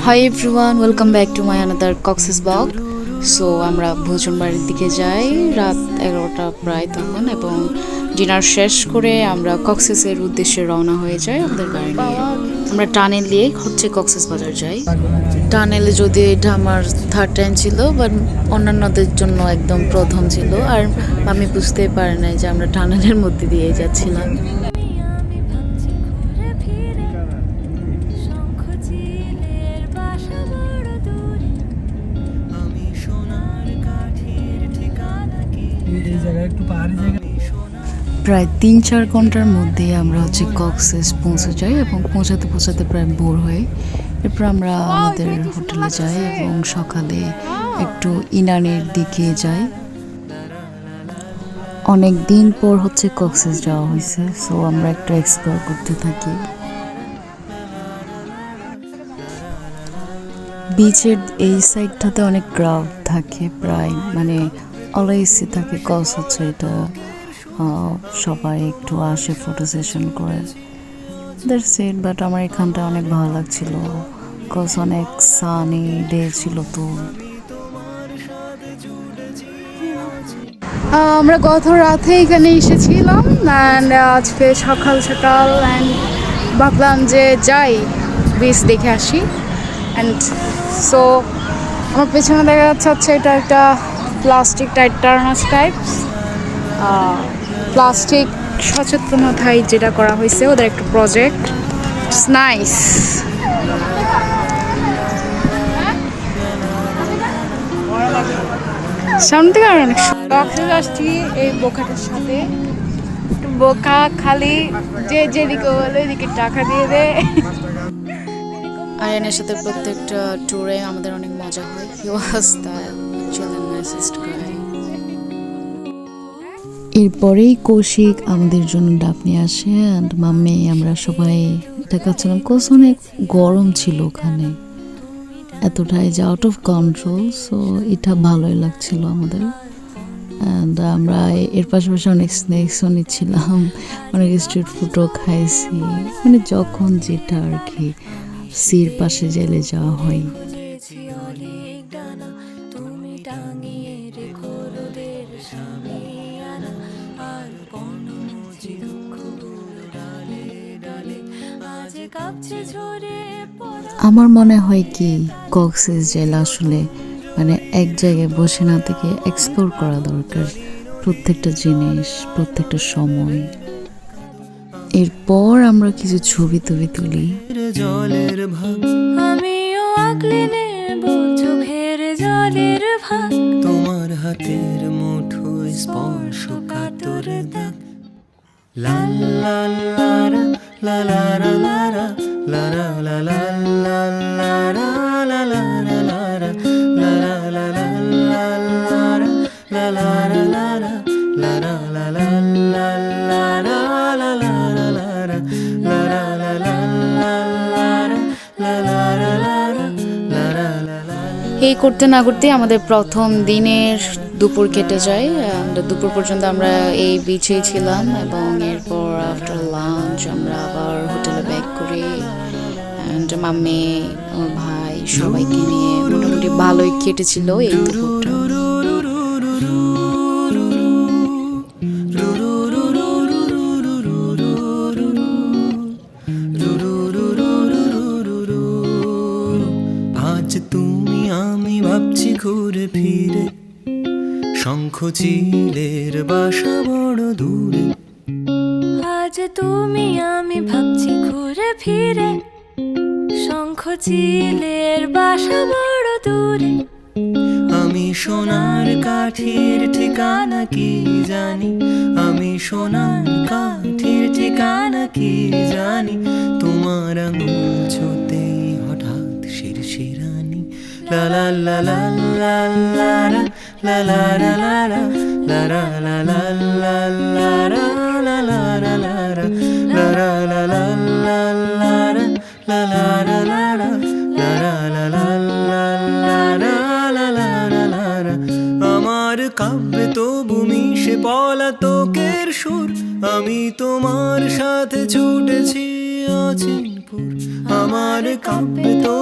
Hi everyone welcome back to my another Cox's vlog so আমরা ভোজন বাড়ির দিকে যাই, রাত এগারোটা প্রায় তখন, এবং ডিনার শেষ করে আমরা কক্সেসের উদ্দেশ্যে রওনা হয়ে যাই আমাদের গাড়ি নিয়ে। আমরা টানেল দিয়ে হচ্ছে কক্সেস বাজার যাই। টানেলে যদি এটা আমার থার্ড টাইম ছিল বাট অন্যান্যদের জন্য একদম প্রথম ছিল, আর আমি বুঝতেই পারি নাই যে আমরা টানেলের মধ্যে দিয়ে যাচ্ছিলাম। প্রায় তিন চার ঘণ্টার মধ্যে আমরা হচ্ছে কক্সেস পৌঁছে যাই এবং পৌঁছাতে পৌঁছাতে প্রায় বোর হয়ে এরপর আমরা আমাদের হোটেলে যাই এবং সকালে একটু ইনানের দিকে যাই। অনেক দিন পর হচ্ছে কক্সেস যাওয়া হয়েছে সো আমরা একটু এক্সপ্লোর করতে থাকি। বিচের এই সাইডটাতে অনেক ক্রাউড থাকে, প্রায় মানে অলওয়েজই থাকে কজ হচ্ছে এটা সবাই একটু আসে ফটো সেশন করে। দ্যাটস ইট বাট আমার এখানটা অনেক ভালো লাগছিল। কজ অনেক সানি ডে ছিল তো। আমরা গত রাতে এখানে এসেছিলাম অ্যান্ড আজকে সকাল সকাল অ্যান্ড ভাবলাম যে যাই বিচ দেখে আসি। অ্যান্ড সো আমার পেছনে দেখা যাচ্ছে হচ্ছে এটা একটা প্লাস্টিক টাইট টার্নাস টাইপস প্লাস্টিক সচেতনতায় যেটা করা হয়েছে, ওদের একটা প্রজেক্ট নাইস সামনে থেকে আর অনেক ডক্টর আসছি এই বোকাটার সাথে। বোকা খালি যে যেদিকে বলে এদিকে টাকা দিয়ে দে আয়ানের সাথে প্রত্যেকটা ট্যুরে আমাদের অনেক মজা হয়। হি ওয়াজ নাইসেস্ট গাই এরপরেই কৌশিক আমাদের জন্য ডাব নিয়ে আসে অ্যান্ড মাম্মি, আমরা সবাই দেখাচ্ছিলাম। কোস অনেক গরম ছিল ওখানে। এতটাই যে আউট অফ কন্ট্রোল সো এটা ভালোই লাগছিল আমাদের। অ্যান্ড আমরা এর পাশাপাশি অনেক স্ন্যাক্সও নিচ্ছিলাম। অনেক স্ট্রিট ফুডও খাইছি। মানে যখন যেটা আর কি। সির পাশে জেলে যাওয়া হয় আমার মনে হয় কি, কক্সেস জেলা আসলে মানে এক জায়গায় বসে না থেকে এক্সপ্লোর করা দরকার। প্রত্যেকটা জিনিস, প্রত্যেকটা সময়। এরপর আমরা কিছু ছবি তুলি জলের ভাগ। আমিও আগলে নেব চোখের জলের ভাগ। তোমার হাতের মুঠো স্পর্শ কাতর দাগ। লাল লাল লা লা রা লা লা লা লা লা লা এই করতে না করতে আমাদের প্রথম দিনের দুপুর কেটে যায়। আমরা দুপুর পর্যন্ত আমরা এই বিচেই ছিলাম এবং এরপর আফটার লাঞ্চ আমরা আবার হোটেলে ব্যাক করি। অ্যান্ড মাম্মি ভাই সবাইকে নিয়ে মোটামুটি ভালোই কেটেছিল এই দুপুরটা। শঙ্খ চিলের বাসা বড় দূরে। আজ তুমি আমি ভাবছি ঘুরে ফিরে শঙ্খ চিলের বাসা বড় দূরে। আমি সোনার কাঠির ঠিকানা কি জানি? আমি সোনার কাঠির ঠিকানা কি জানি? তোমার আঙুল রা, লা লা রা লা রা, লা রা লা লা লা লা রা, লা লা রা লা রা। আমার কাব্যে তবু মিশে পলাতকের সুর আমি তোমার সাথে ছুটেছি অচিনপুর আমার কাব্যে তো